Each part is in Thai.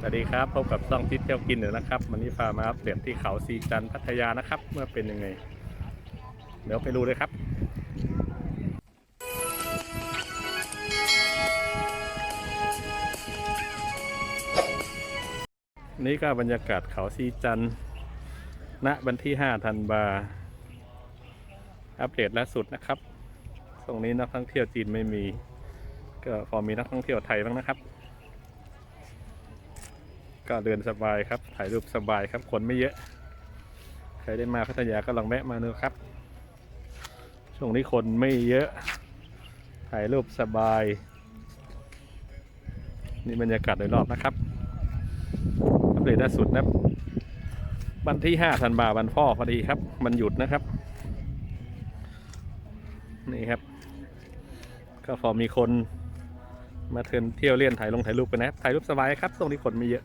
สวัสดีครับ พบกับซ่องทิศเที่ยวกินเดี๋ยนะครับ วันนี้พามาอัปเดตที่เขาซีจันพัทยานะครับเมื่อเป็นยังไง เดี๋ยวไปดูเลยครับนี่ก็บรรยากาศเขาซีจันณวันที่ 5 ธันวาอัปเดตล่าสุดนะครับ ตรงนี้นักท่องเที่ยวจีนไม่มี ก็พอมีนักท่องเที่ยวไทยบ้างนะครับ ก็เดินสบายครับ ถ่ายรูปสบายครับคนไม่เยอะ ใครได้มาพัทยาก็ลองแวะมาดูครับ ช่วงนี้คนไม่เยอะ ถ่ายรูปสบาย นี่บรรยากาศโดยรอบนะครับอัปเดตล่าสุดนะวันที่5ธันวาวันพ่อพอดีครับ มันหยุดนะครับ นี่ครับ ก็พอมีคนมาเทินเที่ยวเล่นถ่ายลงถ่ายรูปกันนะถ่ายรูปสบายครับตรงนี้คนไม่เยอะ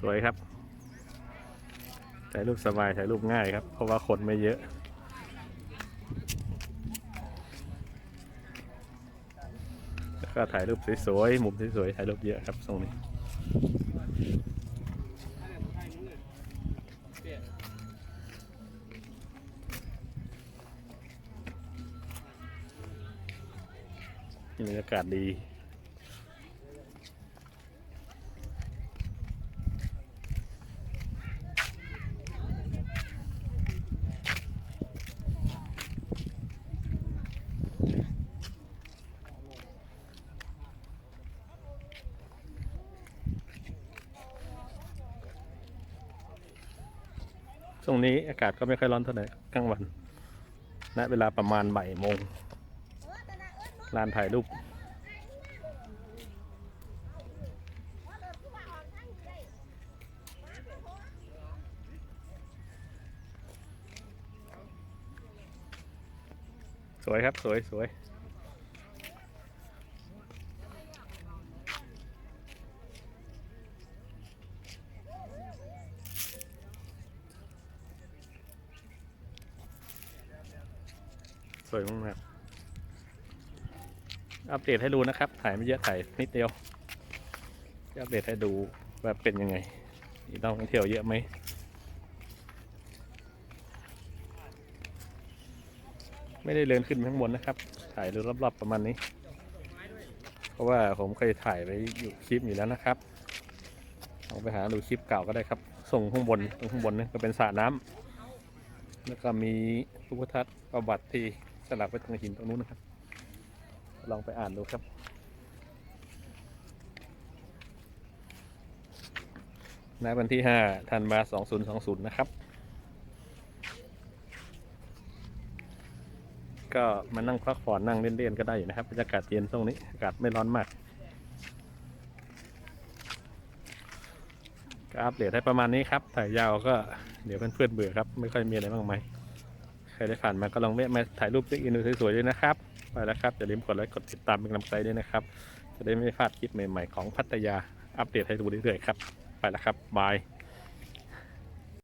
สวยครับ ถ่ายรูปสบาย ถ่ายรูปง่ายครับ เพราะว่าคนไม่เยอะ แล้วก็ถ่ายรูปสวยๆ มุมสวยๆ ถ่ายรูปเยอะครับตรงนี้บรรยากาศดี ช่วงนี้อากาศก็ไม่ค่อยร้อนเท่าไหร่กลางวันณเวลาประมาณบ่ายโมงลานถ่ายรูปสวยครับ สวยสวย สวยมากอัปเดตให้ดูนะครับ ถ่ายไม่เยอะถ่ายนิดเดียวอัปเดตให้ดูว่าเป็นยังไงมีนักท่องเที่ยวเยอะไหมไม่ได้เดินขึ้นไปข้างบนนะครับ ถ่ายดูรอบๆประมาณนี้ เพราะว่าผมเคยถ่ายไว้อยู่คลิปอยู่แล้วนะครับลองไปหาดูคลิปเก่าก็ได้ครับ ส่งข้างบนตรงข้างบนนี่ก็เป็นสระน้ำแล้วก็มีรูปทัศน์ประวัติที่ สลักไว้ตรงหินตรงนู้นนะครับ ลองไปอ่านดูครับณวันที่5ธันวา2020 นะครับ ก็มานั่งพักผ่อนนั่งเล่นๆก็ได้อยู่นะครับบรรยากาศเย็นตรงนี้อากาศไม่ร้อนมากก็อัปเดตให้ประมาณนี้ครับถ่ายยาวก็เดี๋ยวเพื่อนๆเบื่อครับ ไม่ค่อยมีอะไรมากมาย ครได้ผ่านมาก็ลองแวะมาถ่ายรูปเช็คอินดูสวยๆด้วยนะครับ ไปแล้วครับ อย่าลืมกดไลค์กดติดตามเป็นกำลังใจด้วยนะครับ จะได้ไม่พลาดคลิปใหม่ๆของพัทยาอัปเดตให้ดูเรื่อยๆครับ ไปแล้วครับบาย